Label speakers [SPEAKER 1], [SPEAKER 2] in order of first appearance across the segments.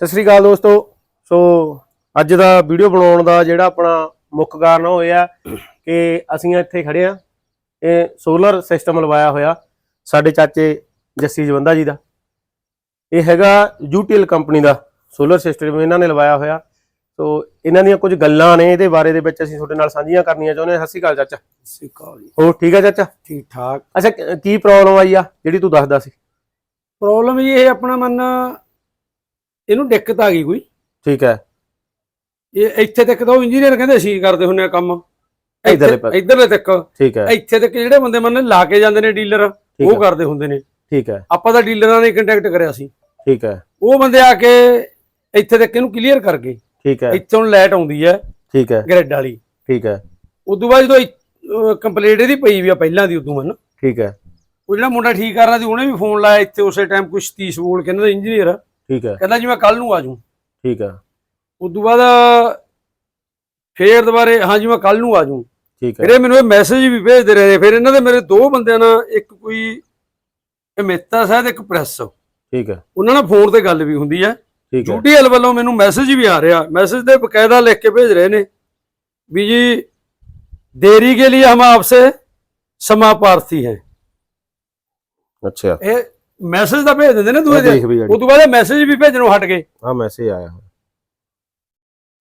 [SPEAKER 1] ਸਤਿ ਸ੍ਰੀ ਅਕਾਲ ਦੋਸਤੋ। ਸੋ ਅੱਜ ਦਾ ਵੀਡੀਓ ਬਣਾਉਣ ਦਾ ਜਿਹੜਾ ਆਪਣਾ ਮੁੱਖ ਕਾਰਨ ਉਹ ਇਹ ਆ ਕਿ ਅਸੀਂ ਇੱਥੇ ਖੜੇ ਆ। ਇਹ ਸੋਲਰ ਸਿਸਟਮ ਲਵਾਇਆ ਹੋਇਆ ਸਾਡੇ ਚਾਚੇ ਜੱਸੀ ਜਵੰਦਾ ਜੀ ਦਾ। ਇਹ ਹੈਗਾ ਯੂਟੀਐਲ ਕੰਪਨੀ ਦਾ ਸੋਲਰ ਸਿਸਟਮ ਇਹਨਾਂ ਨੇ ਲਵਾਇਆ ਹੋਇਆ। ਸੋ ਇਹਨਾਂ ਦੀਆਂ ਕੁਝ ਗੱਲਾਂ ਨੇ ਇਹਦੇ ਬਾਰੇ ਦੇ ਵਿੱਚ ਅਸੀਂ ਤੁਹਾਡੇ ਨਾਲ ਸਾਂਝੀਆਂ ਕਰਨੀਆਂ ਚਾਹੁੰਦੇ ਹਾਂ। ਸਤਿ ਸ੍ਰੀ ਅਕਾਲ ਚਾਚਾ।
[SPEAKER 2] ਸਿੱਕਾ ਜੀ।
[SPEAKER 1] ਹੋਰ ਠੀਕ ਹੈ ਚਾਚਾ?
[SPEAKER 2] ਠੀਕ ਠਾਕ।
[SPEAKER 1] ਅੱਛਾ ਕ- ਕੀ ਪ੍ਰੋਬਲਮ ਆਈ ਆ ਜਿਹੜੀ ਤੂੰ ਦੱਸਦਾ ਸੀ?
[SPEAKER 2] ਪ੍ਰੋਬਲਮ ਇਹ ਆਪਣਾ ਮੰਨ ਇਹਨੂੰ ਦਿੱਕਤ ਆ ਗਈ ਕੋਈ।
[SPEAKER 1] ਠੀਕ ਹੈ।
[SPEAKER 2] ਇਹ ਇੱਥੇ ਤੱਕ ਤਾਂ ਉਹ ਇੰਜੀਨੀਅਰ ਕਹਿੰਦੇ ਸੀ ਕਰਦੇ ਹੁੰਨੇ ਆ ਕੰਮ।
[SPEAKER 1] ਇੱਧਰਲੇ ਪਾਸੇ।
[SPEAKER 2] ਇੱਧਰਲੇ ਤੱਕ।
[SPEAKER 1] ਠੀਕ ਹੈ।
[SPEAKER 2] ਇੱਥੇ ਤੱਕ ਜਿਹੜੇ ਬੰਦੇ ਮੰਨ ਲਾ ਕੇ ਜਾਂਦੇ ਨੇ ਡੀਲਰ ਉਹ ਕਰਦੇ ਹੁੰਦੇ ਨੇ।
[SPEAKER 1] ਠੀਕ ਹੈ।
[SPEAKER 2] ਆਪਾਂ ਤਾਂ ਡੀਲਰਾਂ ਨੇ ਕੰਟੈਕਟ ਕਰਿਆ ਸੀ।
[SPEAKER 1] ਠੀਕ ਹੈ।
[SPEAKER 2] ਉਹ ਬੰਦੇ ਆ ਕੇ ਇੱਥੇ ਤੱਕ ਇਹਨੂੰ ਕਲੀਅਰ ਕਰ ਗਏ।
[SPEAKER 1] ਠੀਕ ਹੈ।
[SPEAKER 2] ਇੱਥੋਂ ਲਾਈਟ ਆਉਂਦੀ ਹੈ
[SPEAKER 1] ਠੀਕ ਹੈ।
[SPEAKER 2] ਗ੍ਰਿਡ ਵਾਲੀ।
[SPEAKER 1] ਠੀਕ ਹੈ।
[SPEAKER 2] ਉਦੋਂ ਬਾਅਦ ਜਦੋਂ ਕੰਪਲੀਟ ਇਹਦੀ ਪਈ ਵੀ ਆ ਪਹਿਲਾਂ ਦੀ ਉਦੋਂ ਮੰਨ
[SPEAKER 1] ਠੀਕ ਹੈ।
[SPEAKER 2] ਉਹ ਜਿਹੜਾ ਮੁੰਡਾ ਠੀਕ ਕਰ ਰਿਹਾ ਸੀ ਉਹਨੇ ਵੀ ਫੋਨ ਲਾਇਆ ਇੱਥੇ ਉਸੇ ਟਾਈਮ ਕੋਈ ਸਤੀਸ਼ ਬੋਲ ਕੇ ਇਹਨਾਂ ਦਾ ਇੰਜੀਨੀਅਰ
[SPEAKER 1] ਠੀਕ ਹੈ।
[SPEAKER 2] ਕਹਿੰਦਾ ਜੀ ਮੈਂ ਕੱਲ ਨੂੰ ਆ ਜਾਊਂ।
[SPEAKER 1] ਠੀਕ ਹੈ।
[SPEAKER 2] ਉਸ ਤੋਂ ਬਾਅਦ ਫੇਰ ਦੁਬਾਰੇ ਹਾਂ ਜੀ ਮੈਂ ਕੱਲ ਨੂੰ ਆ ਜਾਊਂ।
[SPEAKER 1] ਠੀਕ ਹੈ।
[SPEAKER 2] ਫਿਰ ਇਹ ਮੈਨੂੰ ਇਹ ਮੈਸੇਜ ਵੀ ਭੇਜਦੇ ਰਹੇ। ਫਿਰ ਇਹਨਾਂ ਦੇ ਮੇਰੇ ਦੋ ਬੰਦਿਆਂ ਨਾਲ ਇੱਕ ਕੋਈ ਮਹਿਤਾ ਸਾਹਿਬ ਇੱਕ ਪ੍ਰੈਸ।
[SPEAKER 1] ਠੀਕ ਹੈ।
[SPEAKER 2] ਉਹਨਾਂ ਨਾਲ ਫੋਨ ਤੇ ਗੱਲ ਵੀ ਹੁੰਦੀ ਹੈ। ਯੂਟੀਐਲ ਵੱਲੋਂ ਮੈਨੂੰ ਮੈਸੇਜ ਵੀ ਆ ਰਿਹਾ। ਮੈਸੇਜ ਤੇ ਬਕਾਇਦਾ ਲਿਖ ਕੇ ਭੇਜ ਰਹੇ ਨੇ ਵੀ ਜੀ ਦੇਰੀ ਕੇ ਲਈ ਹਮ ਆਪਸੇ ਸਮਾਪਾਰਥੀ ਹੈ।
[SPEAKER 1] ਅੱਛਾ।
[SPEAKER 2] ਇਹ ਮੈਸੇਜ ਤਾਂ ਭੇਜ ਦਿੰਦੇ ਨੇ ਦੂਏ
[SPEAKER 1] ਮੈਂ
[SPEAKER 2] ਦਿਨ
[SPEAKER 1] ਦੇਖ ਵੀ
[SPEAKER 2] ਉਸ ਤੋਂ ਬਾਅਦ ਮੈਸੇਜ ਵੀ ਭੇਜਣੋਂ ਹਟ ਗਏ
[SPEAKER 1] हाँ मैसेज आया है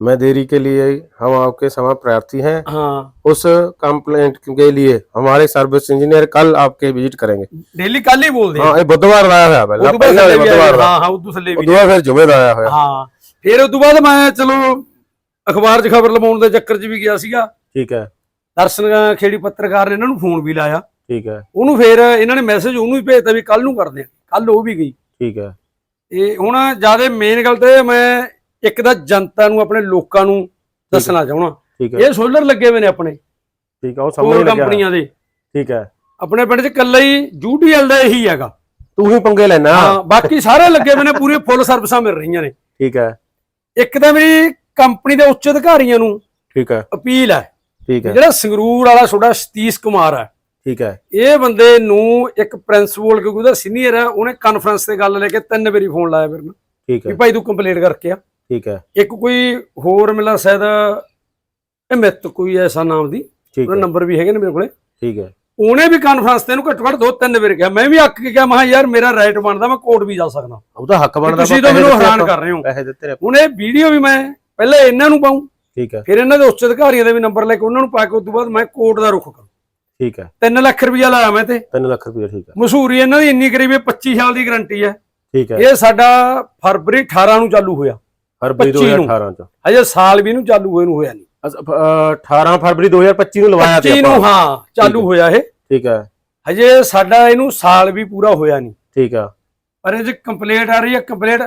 [SPEAKER 1] मैं देरी के लिए हम आपके समा प्रार्थी हैं
[SPEAKER 2] ਹਾਂ
[SPEAKER 1] उस कंप्लेंट के लिए हमारे सर्विस इंजीनियर कल आपके विजिट करेंगे
[SPEAKER 2] ਡੇਲੀ ਕੱਲ ਹੀ ਬੋਲਦੇ ਆ
[SPEAKER 1] हाँ ये बुधवार आया है पहले
[SPEAKER 2] ਉਦੋਂ ਬਾਅਦ
[SPEAKER 1] पहले
[SPEAKER 2] ਥੱਲੇ ਵੀ ਆਇਆ,
[SPEAKER 1] बुधवार
[SPEAKER 2] ਹਾਂ ਹਾਂ ਉਦੋਂ ਥੱਲੇ ਵੀ
[SPEAKER 1] बुधवार फिर जुमे आया है
[SPEAKER 2] ਹਾਂ ਫਿਰ ਉਸ ਤੋਂ ਬਾਅਦ ਮੈਂ ਚਲੋ ਅਖਬਾਰ 'ਚ ਖਬਰ ਲਵਾਉਣ ਦੇ ਚੱਕਰ 'ਚ ਵੀ ਗਿਆ ਸੀਗਾ
[SPEAKER 1] ठीक है
[SPEAKER 2] ਦਰਸ਼ਨ ਖੇੜੀ ਪੱਤਰਕਾਰ ਨੇ ਇਹਨਾਂ ਨੂੰ ਫੋਨ ਵੀ ਲਾਇਆ
[SPEAKER 1] ਠੀਕ ਹੈ।
[SPEAKER 2] ਉਹਨੂੰ ਫਿਰ ਇਹਨਾਂ ਨੇ ਮੈਸੇਜ ਉਹਨੂੰ ਹੀ ਭੇਜਤਾ ਵੀ ਕੱਲ ਨੂੰ ਕਰਦੇ ਆ ਕੱਲ ਉਹ ਵੀ ਗਈ।
[SPEAKER 1] ਠੀਕ ਹੈ।
[SPEAKER 2] ਇਹ ਹੁਣ ਜ਼ਿਆਦਾ ਮੇਨ ਗੱਲ ਤੇ ਮੈਂ ਇੱਕ ਤਾਂ ਜਨਤਾ ਨੂੰ ਆਪਣੇ ਲੋਕਾਂ ਨੂੰ ਦੱਸਣਾ ਚਾਹਣਾ ਇਹ ਸੋਲਰ ਲੱਗੇ ਹੋਏ ਨੇ ਆਪਣੇ।
[SPEAKER 1] ਠੀਕ ਆ
[SPEAKER 2] ਉਹ
[SPEAKER 1] ਸਮਝ ਲੱਗਿਆ
[SPEAKER 2] ਕੰਪਨੀਆਂ ਦੇ।
[SPEAKER 1] ਠੀਕ ਹੈ।
[SPEAKER 2] ਆਪਣੇ ਪਿੰਡ 'ਚ ਕੱਲਾ ਹੀ ਯੂਟੀਐਲ ਦਾ ਇਹੀ ਹੈਗਾ।
[SPEAKER 1] ਤੂੰ ਹੀ ਪੰਗੇ ਲੈਣਾ।
[SPEAKER 2] ਹਾਂ ਬਾਕੀ ਸਾਰੇ ਲੱਗੇ ਹੋਏ ਨੇ ਪੂਰੀ ਫੁੱਲ ਸਰਵਿਸਾਂ ਮਿਲ ਰਹੀਆਂ ਨੇ।
[SPEAKER 1] ਠੀਕ ਹੈ।
[SPEAKER 2] ਇੱਕ ਤਾਂ ਵੀ ਕੰਪਨੀ ਦੇ ਉੱਚ ਅਧਿਕਾਰੀਆਂ ਨੂੰ
[SPEAKER 1] ਠੀਕ ਹੈ।
[SPEAKER 2] ਅਪੀਲ ਹੈ
[SPEAKER 1] ਠੀਕ ਹੈ।
[SPEAKER 2] ਜਿਹੜਾ ਸੰਗਰੂਰ ਵਾਲਾ ਛੋੜਾ ਸਤੀਸ਼ ਕੁਮਾਰ ਹੈ।
[SPEAKER 1] ਠੀਕ ਹੈ।
[SPEAKER 2] ਇਹ ਬੰਦੇ ਨੂੰ ਇੱਕ ਪ੍ਰਿੰਸੀਪਲ ਕਿਉਂਕਿ ਉਹਦਾ ਸੀਨੀਅਰ ਹੈ ਉਹਨੇ ਕਾਨਫਰੰਸ ਤੇ ਗੱਲ ਲੈ ਕੇ ਤਿੰਨ ਵਾਰੀ ਫੋਨ ਲਾਇਆ ਫਿਰ ਨੂੰ
[SPEAKER 1] ਠੀਕ
[SPEAKER 2] ਹੈ।
[SPEAKER 1] ਵੀ
[SPEAKER 2] ਭਾਈ ਤੂੰ ਕੰਪਲੇਂਟ ਕਰਕੇ ਆ।
[SPEAKER 1] ਠੀਕ ਹੈ।
[SPEAKER 2] ਇੱਕ ਕੋਈ ਹੋਰ ਮਿਲਾ ਸ਼ਾਇਦ ਅਮਿਤ ਕੋਈ ਐਸਾ ਨਾਮ ਦੀ ਉਹਦਾ ਨੰਬਰ ਵੀ ਹੈਗੇ ਨੇ ਮੇਰੇ ਕੋਲੇ।
[SPEAKER 1] ਠੀਕ ਹੈ।
[SPEAKER 2] ਉਹਨੇ ਵੀ ਕਾਨਫਰੰਸ ਤੇ ਨੂੰ ਘੱਟੋ ਘੱਟ ਦੋ ਤਿੰਨ ਵਾਰ ਕਿਹਾ। ਮੈਂ ਵੀ ਅੱਕ ਕੇ ਕਿਹਾ ਮੈਂ ਯਾਰ ਮੇਰਾ ਰਾਈਟ ਬਣਦਾ ਮੈਂ ਕੋਰਟ ਵੀ ਜਾ ਸਕਦਾ।
[SPEAKER 1] ਉਹਦਾ ਹੱਕ ਬਣਦਾ
[SPEAKER 2] ਤੁਸੀਂ ਤਾਂ ਮੈਨੂੰ ਹੈਰਾਨ ਕਰ ਰਹੇ ਹੋ।
[SPEAKER 1] ਪੈਸੇ ਦਿੱਤੇ ਨੇ
[SPEAKER 2] ਉਹਨੇ ਵੀਡੀਓ ਵੀ ਮੈਂ ਪਹਿਲਾਂ ਇਹਨਾਂ ਨੂੰ ਪਾਉਂ।
[SPEAKER 1] ਠੀਕ ਹੈ।
[SPEAKER 2] ਫਿਰ ਇਹਨਾਂ ਦੇ ਉੱਚ ਅਧਿਕਾਰੀਆਂ ਦੇ ਵੀ ਨੰਬਰ ਲੈ ਕੇ ਉਹਨਾਂ ਨੂੰ ਪਾ ਕੇ ਉਸ ਤੋਂ ਬਾਅਦ ਮੈਂ ਕੋਰਟ ਦਾ ਰੁਖ ਕਰਾਂ।
[SPEAKER 1] ਠੀਕ ਹੈ।
[SPEAKER 2] 3 ਲੱਖ ਰੁਪਇਆ ਲਾਇਆ ਮੈਂ ਤੇ।
[SPEAKER 1] 3 ਲੱਖ ਰੁਪਏ ਠੀਕ ਹੈ।
[SPEAKER 2] ਮਸ਼ਹੂਰੀ ਇਹਨਾਂ ਦੀ ਇੰਨੀ ਕਰੀਬ ਹੈ 25 ਸਾਲ ਦੀ ਗਾਰੰਟੀ ਹੈ।
[SPEAKER 1] ਠੀਕ ਹੈ।
[SPEAKER 2] ਇਹ ਸਾਡਾ ਫਰਵਰੀ 18 ਨੂੰ ਚਾਲੂ ਹੋਇਆ।
[SPEAKER 1] ਫਰਵਰੀ
[SPEAKER 2] 25 ਨੂੰ।
[SPEAKER 1] 2018 ਚ।
[SPEAKER 2] ਹਜੇ ਸਾਲ ਵੀ ਨੂੰ ਚਾਲੂ ਹੋਏ ਨੂੰ ਹੋਇਆ ਨਹੀਂ।
[SPEAKER 1] ਅਸ- ਅ, 18 ਫਰਵਰੀ 2025 ਨੂੰ ਲਵਾਇਆ
[SPEAKER 2] 25 ਨੂੰ
[SPEAKER 1] ਆਪਾਂ।
[SPEAKER 2] ਹਾਂ ਚਾਲੂ ਹੋਇਆ ਇਹ।
[SPEAKER 1] ਠੀਕ ਹੈ।
[SPEAKER 2] ਹਜੇ ਸਾਡਾ ਇਹਨੂੰ ਸਾਲ ਵੀ ਪੂਰਾ ਹੋਇਆ ਨਹੀਂ।
[SPEAKER 1] ਠੀਕ ਹੈ।
[SPEAKER 2] ਪਰ ਇਹ ਜੇ ਕੰਪਲੇਂਟ ਆ ਰਹੀ ਹੈ ਕੰਪਲੇਂਟ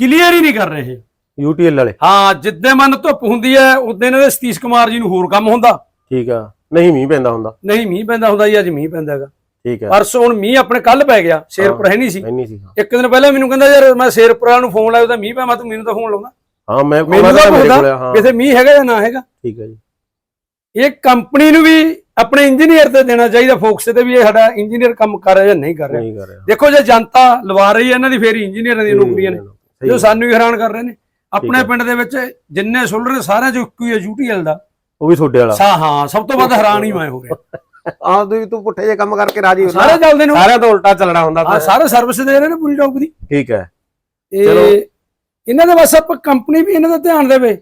[SPEAKER 2] ਕਲੀਅਰ ਹੀ ਨਹੀਂ ਕਰ ਰਹੇ
[SPEAKER 1] ਯੂਟੀਐਲ ਵਾਲੇ।
[SPEAKER 2] ਹਾਂ ਜਿੱਦੇ ਮਨ ਧੁੱਪ ਹੁੰਦੀ ਹੈ ਉਦੋਂ ਇਹਨਾਂ ਦੇ ਸਤੀਸ਼ ਕੁਮਾਰ ਜੀ ਨੂੰ ਹੋਰ ਕੰਮ ਹੁੰਦਾ।
[SPEAKER 1] ਠੀਕ ਆ ਨਹੀਂ ਮੀਂਹ ਪੈਂਦਾ ਹੁੰਦਾ।
[SPEAKER 2] ਨਹੀਂ ਮੀਂਹ ਪੈਂਦਾ ਹੁੰਦਾ ਜੀ ਅੱਜ ਮੀਂਹ ਪੈਂਦਾ ਹੈਗਾ।
[SPEAKER 1] ਠੀਕ ਹੈ।
[SPEAKER 2] ਪਰਸੋਂ ਹੁਣ ਮੀਂਹ ਆਪਣੇ ਕੱਲ ਪੈ ਗਿਆ ਸ਼ੇਰਪੁਰ ਹੈ ਨਹੀਂ ਸੀ।
[SPEAKER 1] ਇੰਨੀ ਸੀ ਹਾਂ।
[SPEAKER 2] ਇੱਕ ਦਿਨ ਪਹਿਲਾਂ ਮੈਨੂੰ ਕਹਿੰਦਾ ਯਾਰ ਮੈਂ ਸ਼ੇਰਪੁਰ ਵਾਲ ਨੂੰ ਫੋਨ ਲਾਇਆ ਉਹਦਾ ਮੀਂਹ ਪਿਆ ਮੈਂ ਤੂੰ ਮੈਨੂੰ ਤਾਂ ਫੋਨ ਲਾਉਂਦਾ?
[SPEAKER 1] ਹਾਂ ਮੈਂ
[SPEAKER 2] ਮੈਨੂੰ ਤਾਂ ਪੁੱਛਦਾ
[SPEAKER 1] ਹਾਂ।
[SPEAKER 2] ਕਿਤੇ ਮੀਂਹ ਹੈਗਾ ਜਾਂ ਨਾ ਹੈਗਾ।
[SPEAKER 1] ਠੀਕ ਹੈ ਜੀ।
[SPEAKER 2] ਇਹ ਕੰਪਨੀ ਨੂੰ ਵੀ ਆਪਣੇ ਇੰਜੀਨੀਅਰ ਤੇ ਦੇਣਾ ਚਾਹੀਦਾ ਫੋਕਸ ਤੇ ਵੀ ਇਹ ਸਾਡਾ ਇੰਜੀਨੀਅਰ ਕੰਮ ਕਰ ਰਿਹਾ ਜਾਂ ਨਹੀਂ ਕਰ ਰਿਹਾ।
[SPEAKER 1] ਨਹੀਂ
[SPEAKER 2] ਦੇਖੋ ਜੇ ਜਨਤਾ ਲਵਾ ਰਹੀ ਹੈ ਇਹਨਾਂ ਦੀ ਫੇਰ ਇੰਜੀਨੀਅਰਾਂ ਦੀਆਂ ਨੌਕਰੀਆਂ ਨੇ। ਜੋ ਸਾਨੂੰ ਵੀ ਹੈਰਾਨ ਕਰ ਰਹੇ ਨੇ। ਆਪਣੇ
[SPEAKER 1] ਹੈ।
[SPEAKER 2] ਪਿੰਡ ਦੇ ਵਿੱਚ ਜਿੰਨੇ ਸੋਲਰ ਸਾਰਿਆਂ ਚੋਂ ਇੱਕੋ ਹੀ ਹੈ ਯੂਟੀਐਲ ਦਾ।
[SPEAKER 1] ਉਹ ਵੀ ਤੁਹਾਡੇ ਵਾਲਾ।
[SPEAKER 2] ਸਾ ਹਾਂ ਸਭ ਤੋਂ ਵੱਧ ਹੈਰਾਨ ਹੀ ਮੈਂ ਹੋ ਗਿਆ।
[SPEAKER 1] ਹਾਂ ਤੂੰ ਤੂੰ ਪੁੱਠੇ ਜੇ ਕੰਮ ਕਰਕੇ ਰਾਜੀ ਹੁੰਦਾ
[SPEAKER 2] ਸਾਰੇ ਚੱਲਦੇ ਨੇ
[SPEAKER 1] ਸਾਰਿਆਂ ਤੋਂ ਉਲਟਾ ਚੱਲਣਾ ਹੁੰਦਾ
[SPEAKER 2] ਹਾਂ ਸਾਰੇ ਸਰਵਿਸ ਦੇ ਰਹੇ ਨੇ ਪੂਰੀ ਟੌਪ ਦੀ।
[SPEAKER 1] ਠੀਕ ਹੈ। ਚਲੋ।
[SPEAKER 2] ਇਹਨਾਂ ਦੇ ਬਸ ਆਪਾਂ ਕੰਪਨੀ ਵੀ ਇਹਨਾਂ ਦਾ ਧਿਆਨ ਦੇਵੇ।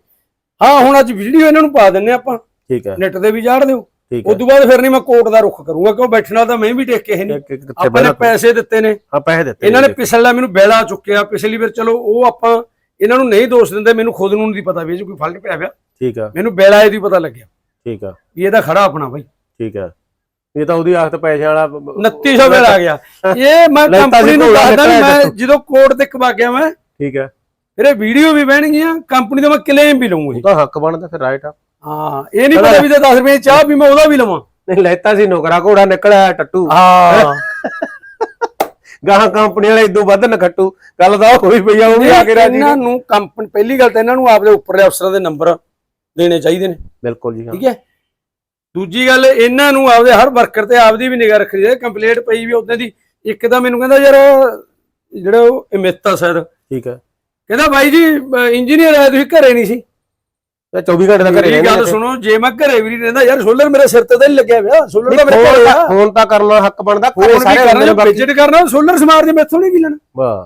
[SPEAKER 2] ਹਾਂ ਹੁਣ ਅੱਜ ਵੀਡੀਓ ਇਹਨਾਂ ਨੂੰ ਪਾ ਦਿੰਨੇ ਆਪਾਂ।
[SPEAKER 1] ਠੀਕ ਹੈ।
[SPEAKER 2] ਨੈਟ ਤੇ ਵੀ ਚਾੜ ਦਿਓ। ਉਸ ਤੋਂ ਬਾਅਦ ਫਿਰ ਨਹੀਂ ਮੈਂ ਕੋਰਟ ਦਾ ਰੁਖ ਕਰੂੰਗਾ ਕਿਉਂ ਬੈਠਣਾ ਤਾਂ ਮੈਂ ਵੀ ਟੇਕ ਕੇ ਹੈ ਨਹੀਂ।
[SPEAKER 1] ਇੱਕ- ਇੱਕ ਕਿੱਥੇ
[SPEAKER 2] ਆਪਾਂ ਨੇ
[SPEAKER 1] ਬਹਿਣਾ
[SPEAKER 2] ਪੈਸੇ ਦਿੱਤੇ ਨੇ।
[SPEAKER 1] ਹਾਂ ਪੈਸੇ ਦਿੱਤੇ
[SPEAKER 2] ਇਹਨਾਂ ਨੇ
[SPEAKER 1] ਜੀ।
[SPEAKER 2] ਪਿਛਲਾ ਮੈਨੂੰ ਬੈਲਾ ਚੁੱਕਿਆ। ਪਿਛਲੀ ਵਾਰ ਚਲੋ ਉਹ ਆਪਾਂ ਇਹਨਾਂ ਨੂੰ ਨਹੀਂ ਦੋਸ਼ ਦਿੰਦੇ ਮੈਨੂੰ ਖੁਦ ਨੂੰ ਨਹੀਂ ਪਤਾ ਵੀ ਇਹ 'ਚ ਕੋਈ ਫਲਟ ਪਿਆ ਪਿਆ।
[SPEAKER 1] ਠੀਕ ਹੈ
[SPEAKER 2] ਮੈਨੂੰ ਬੈਲਾ ਇਹਦੀ ਪਤਾ ਲੱਗਿਆ।
[SPEAKER 1] ਠੀਕ ਹੈ
[SPEAKER 2] ਵੀ ਇਹਦਾ ਖੜਾ ਆਪਣਾ ਬਾਈ।
[SPEAKER 1] ਠੀਕ ਹੈ ਇਹ ਤਾਂ ਉਹਦੀ ਆਖਤ ਪੈਸੇ ਵਾਲਾ
[SPEAKER 2] 2900 ਬੈਲ ਆ ਗਿਆ। ਇਹ ਮੈਂ ਕੰਪਨੀ ਨੂੰ ਦੱਸਦਾ ਵੀ ਮੈਂ ਜਦੋਂ ਕੋਰਟ ਤੇ ਕਵਾ ਗਿਆ ਮੈਂ
[SPEAKER 1] ਠੀਕ ਹੈ
[SPEAKER 2] ਫਿਰ ਇਹ ਵੀਡੀਓ ਵੀ ਬਹਿਣਗੀਆਂ ਕੰਪਨੀ ਦਾ ਮੈਂ ਕਲੇਮ ਵੀ ਲਵਾਂਗਾ
[SPEAKER 1] ਉਹ ਤਾਂ ਹੱਕ ਬਣਦਾ ਫਿਰ ਰਾਈਟ ਆ।
[SPEAKER 2] ਹਾਂ ਇਹ ਨਹੀਂ ਪਤਾ ਵੀ ਜੇ 10 ਰੁਪਏ ਦੀ ਚਾਹ ਵੀ ਮੈਂ ਉਹਦਾ ਵੀ ਲਵਾਂ।
[SPEAKER 1] ਨਹੀਂ ਲੈਤਾ ਸੀ ਨੌਕਰਾ ਘੋੜਾ ਨਿਕਲਿਆ ਟੱਟੂ।
[SPEAKER 2] ਹਾਂ।
[SPEAKER 1] ਗਾਹਾਂ ਕੰਪਨੀ ਵਾਲੇ ਇਦੋਂ ਵੱਧ ਨਖੱਟੂ। ਗੱਲ ਤਾਂ ਉਹ ਹੋਈ ਪਈ ਆ ਉਹ ਵੀ ਆ ਕੇ ਰਾਜੀ
[SPEAKER 2] ਇਹਨਾਂ ਨੂੰ ਕੰਪਨੀ ਪਹਿਲੀ ਗੱਲ ਤਾਂ ਇਹਨਾਂ ਨੂੰ ਆਪਦੇ ਉੱਪਰਲੇ ਅਫਸਰਾਂ ਦੇ ਨੰਬਰ ਦੇਣੇ ਚਾਹੀਦੇ ਨੇ।
[SPEAKER 1] ਬਿਲਕੁਲ ਜੀ ਹਾਂ।
[SPEAKER 2] ਠੀਕ ਹੈ? ਦੂਜੀ ਗੱਲ ਇਹਨਾਂ ਨੂੰ ਆਪਦੇ ਹਰ ਵਰਕਰ ਤੇ ਆਪਦੀ ਵੀ ਨਿਗਾਹ ਰੱਖਣੀ ਚਾਹੀਦੀ। ਕੰਪਲੀਟ ਪਈ ਵੀ ਉਦੋਂ ਦੀ ਇੱਕ ਤਾਂ ਮੈਨੂੰ ਕਹਿੰਦਾ ਯਾਰ ਜਿਹੜਾ ਉਹ ਅਮਿਤ ਆ ਸਰ
[SPEAKER 1] ਠੀਕ ਹੈ।
[SPEAKER 2] ਕਹਿੰਦਾ ਬਾਈ ਜੀ ਇੰਜੀਨੀਅਰ ਆਇਆ ਤੁਸੀਂ ਘਰੇ ਨਹੀਂ ਸੀ।
[SPEAKER 1] ਤੇ 24 ਘੰਟੇ ਦਾ ਘਰੇ ਰਹਿੰਦੇ
[SPEAKER 2] ਗੱਲ। ਸੁਣੋ ਜੇ ਮੈਂ ਘਰੇ ਵੀ ਨਹੀਂ ਰਹਿੰਦਾ ਯਾਰ ਸੋਲਰ ਮੇਰੇ ਸਿਰ ਤੇ ਤਾਂ ਨਹੀਂ ਲੱਗਿਆ ਪਿਆ। ਸੋਲਰ ਤਾਂ ਮੇਰੇ ਕੋਲ ਆ।
[SPEAKER 1] ਫੋਨ ਤਾਂ ਕਰਨਾ ਹੱਕ ਬਣਦਾ
[SPEAKER 2] ਫੋਨ
[SPEAKER 1] ਸਾਰੇ ਨੇ
[SPEAKER 2] ਵਿਜ਼ਿਟ ਕਰਨਾ ਸੋਲਰ ਸਮਾਰ ਦੇ ਮੈਥੋਂ ਨਹੀਂ ਕੀ ਲੈਣਾ।
[SPEAKER 1] ਵਾਹ।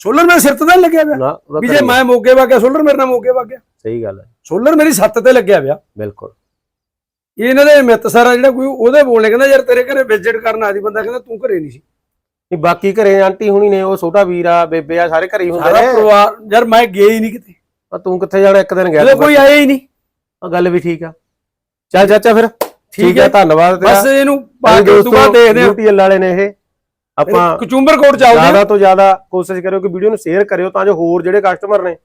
[SPEAKER 2] ਸੋਲਰ ਮੇਰੇ ਸਿਰ ਤੇ ਲੱਗਿਆ ਪਿਆ।
[SPEAKER 1] ਨਾ ਉਹਦਾ
[SPEAKER 2] ਵੀ ਜੇ ਮੈਂ ਮੋਗੇ ਵਾ ਗਿਆ ਸੋਲਰ ਮੇਰੇ ਨਾਲ ਮੋਗੇ ਵਾ ਗਿਆ।
[SPEAKER 1] ਸਹੀ ਗੱਲ ਹੈ।
[SPEAKER 2] ਸੋਲਰ ਮੇਰੀ ਛੱਤ ਤੇ ਲੱਗਿਆ ਪਿਆ।
[SPEAKER 1] ਬਿਲਕੁਲ।
[SPEAKER 2] ਇਹ ਇਹਨਾਂ ਦੇ ਮਿੱਤ ਸਾਰਾ ਜਿਹੜਾ ਕੋਈ ਉਹਦੇ ਬੋਲਣੇ ਕਹਿੰਦਾ ਯਾਰ ਤੇਰੇ ਘਰੇ ਵਿਜ਼ਿਟ ਕਰਨ ਆਦੀ ਬੰਦਾ ਕਹਿੰਦਾ ਤੂੰ ਘਰੇ ਨਹੀਂ ਸੀ।
[SPEAKER 1] ਨਹੀਂ ਬਾਕੀ ਘਰੇ ਆਂਟੀ ਹੁਣੀ ਨੇ ਉਹ ਛੋਟਾ ਵੀਰ ਆ ਬੇਬੇ ਆ ਸਾਰੇ ਘਰੇ ਹੀ ਹੁੰਦੇ
[SPEAKER 2] ਸਾਰਾ
[SPEAKER 1] ਨੇ।
[SPEAKER 2] ਪਰਿਵਾਰ ਯਾਰ ਮੈਂ ਗਿਆ ਹੀ ਨਹੀਂ ਕਿਤੇ।
[SPEAKER 1] ਆ ਤੂੰ ਕਿੱਥੇ ਜਾਣਾ? ਇੱਕ ਦਿਨ ਗਿਆ ਤੂੰ
[SPEAKER 2] ਕੋਈ ਆਇਆ ਹੀ ਨਹੀਂ।
[SPEAKER 1] ਆ ਗੱਲ ਵੀ ਠੀਕ ਆ। ਚੱਲ ਚਾਚਾ ਫਿਰ। ਠੀਕ
[SPEAKER 2] ਹੈ।
[SPEAKER 1] ਧੰਨਵਾਦ ਤੇਰਾ।
[SPEAKER 2] ਬਸ ਇਹਨੂੰ ਬਾਅਦ ਦੇਖਦੇ ਆ
[SPEAKER 1] ਵਾਲੇ ਨੇ ਇਹ। ਆਪਾਂ
[SPEAKER 2] ਕਚੂੰਬਰ ਕੋਟ ਚੱਲਦੇ
[SPEAKER 1] ਜ਼ਿਆਦਾ ਤੋਂ ਜ਼ਿਆਦਾ ਕੋਸ਼ਿਸ਼ ਕਰਿਓ ਕਿ ਵੀਡੀਓ ਨੂੰ ਸ਼ੇਅਰ ਕਰਿਓ ਤਾਂ ਜੋ ਹੋਰ ਜਿਹੜੇ ਕਸਟਮਰ ਨੇ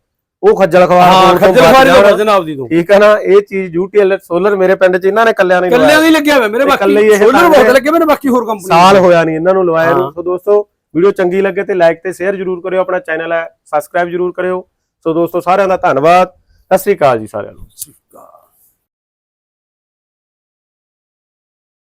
[SPEAKER 1] ਉਹ ਖੱਜਲ ਖਵਾਰ
[SPEAKER 2] ਹਾਂ ਖੱਜਲ ਤੋਂ
[SPEAKER 1] ਜਾਣ।
[SPEAKER 2] ਬਚਣਾ ਆਪਦੀ ਤੋਂ।
[SPEAKER 1] ਠੀਕ ਹੈ ਨਾ ਇਹ ਚੀਜ਼ UTL ਸੋਲਰ ਮੇਰੇ ਪਿੰਡ 'ਚ ਇਹਨਾਂ ਨੇ ਕੱਲਿਆਂ ਨੇ
[SPEAKER 2] ਕੱਲਿਆਂ ਦੀ ਲੱਗਿਆ ਹੋਇਆ ਮੇਰੇ ਬਾਕੀ
[SPEAKER 1] ਇਹ
[SPEAKER 2] ਸੋਲਰ ਬਹੁਤ। ਲੱਗੇ ਮੇਰੇ ਬਾਕੀ ਹੋਰ ਕੰਪਨੀ
[SPEAKER 1] ਸਾਲ ਹੋਇਆ ਨਹੀਂ ਇਹਨਾਂ ਨੂੰ ਲਵਾਇਆ ਨੂੰ। ਸੋ ਦੋਸਤੋ ਵੀਡੀਓ ਚੰਗੀ ਲੱਗੇ ਤੇ ਲਾਈਕ ਤੇ ਸ਼ੇਅਰ ਜਰੂਰ ਕਰਿਓ ਆਪਣਾ ਚੈਨਲ ਹੈ ਸਬਸਕ੍ਰਾਈਬ ਜਰੂਰ ਕਰਿਓ। ਸੋ ਦੋਸਤੋ ਸਾਰਿਆਂ ਦਾ ਧੰਨਵਾਦ। ਸਤਿ ਸ੍ਰੀ ਅਕਾਲ ਜੀ ਸਾਰਿਆਂ ਨੂੰ।